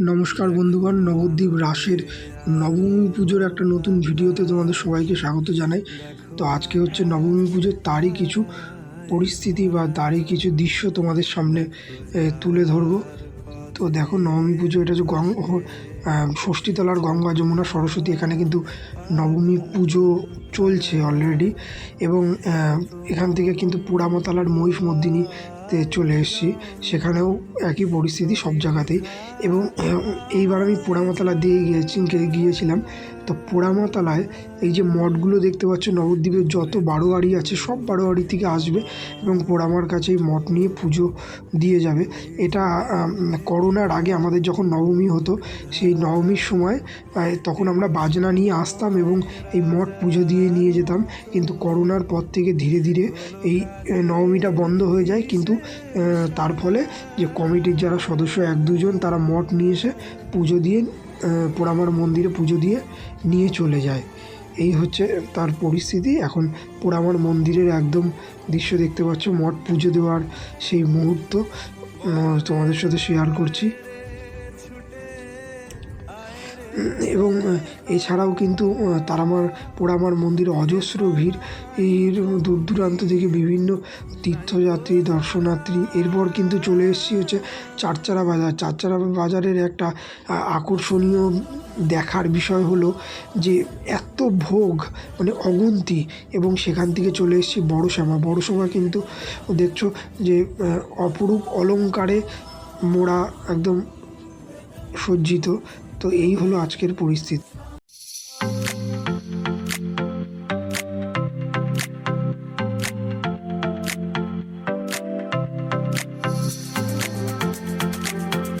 নমস্কার বন্ধুগণ নবদ্বীপ রাসের নবমী পুজোর একটা নতুন ভিডিওতে তোমাদের সবাইকে স্বাগত জানাই। তো আজকে হচ্ছে নবমী পুজোর তারই কিছু পরিস্থিতি বা তারই কিছু দৃশ্য তোমাদের সামনে তুলে ধরবো। তো দেখো নবমী পুজো এটা হচ্ছে গং হ- আহ, ষষ্ঠীতলার গঙ্গা যমুনা সরস্বতী, এখানে কিন্তু নবমী পুজো চলছে অলরেডি এবং এখান থেকে কিন্তু পোড়ামাতালার মহিষ মর্দিনীতে চলে এসেছি। সেখানেও একই পরিস্থিতি সব জায়গাতেই এবং এইবার আমি পোড়ামাতালা দিয়ে গিয়েছি গিয়েছিলাম। তো পোড়ামাতালায় এই যে মঠগুলো দেখতে পাচ্ছ, নবদ্বীপের যত বারোয়ারি আছে, সব বারোয়ারি থেকে আসবে এবং পোড়ামার কাছে এই মঠ নিয়ে পুজো দিয়ে যাবে। এটা করোনার আগে আমাদের যখন নবমী হতো, সেই নবমীর সময় তখন আমরা বাজনা নিয়ে আসতাম এবং এই মঠ পুজো দিয়ে নিয়ে যেতাম। কিন্তু করোনার পর থেকে ধীরে ধীরে এই নবমীটা বন্ধ হয়ে যায়। কিন্তু তার ফলে যে কমিটির যারা সদস্য এক দুজন, তারা মঠ নিয়ে এসে পুজো দিয়ে পোড়ামার মন্দিরে পুজো দিয়ে নিয়ে চলে যায়। এই হচ্ছে তার পরিস্থিতি। এখন পোড়ামার মন্দিরের একদম দৃশ্য দেখতে পাচ্ছ, মঠ পুজো দেওয়ার সেই মুহূর্ত। তোমাদের সাথে শেয়ার করছি। এবং এছাড়াও কিন্তু তারামার, পোড়ামার মন্দিরে অজস্র ভিড়। এর দূর দূরান্ত থেকে বিভিন্ন তীর্থযাত্রী, দর্শনার্থী এরপর কিন্তু চলে এসেছি হচ্ছে চারচারা বাজার। চারচারা বাজারের একটা আকর্ষণীয় দেখার বিষয় হলো যে এত ভোগ মানে অগুন্তি এবং সেখান থেকে চলে এসেছি বড় শ্যামা বড় শ্যামা কিন্তু দেখছ যে অপরূপ অলংকারে মোড়া একদম সজ্জিত। তো এই হলো আজকের পরিস্থিতি।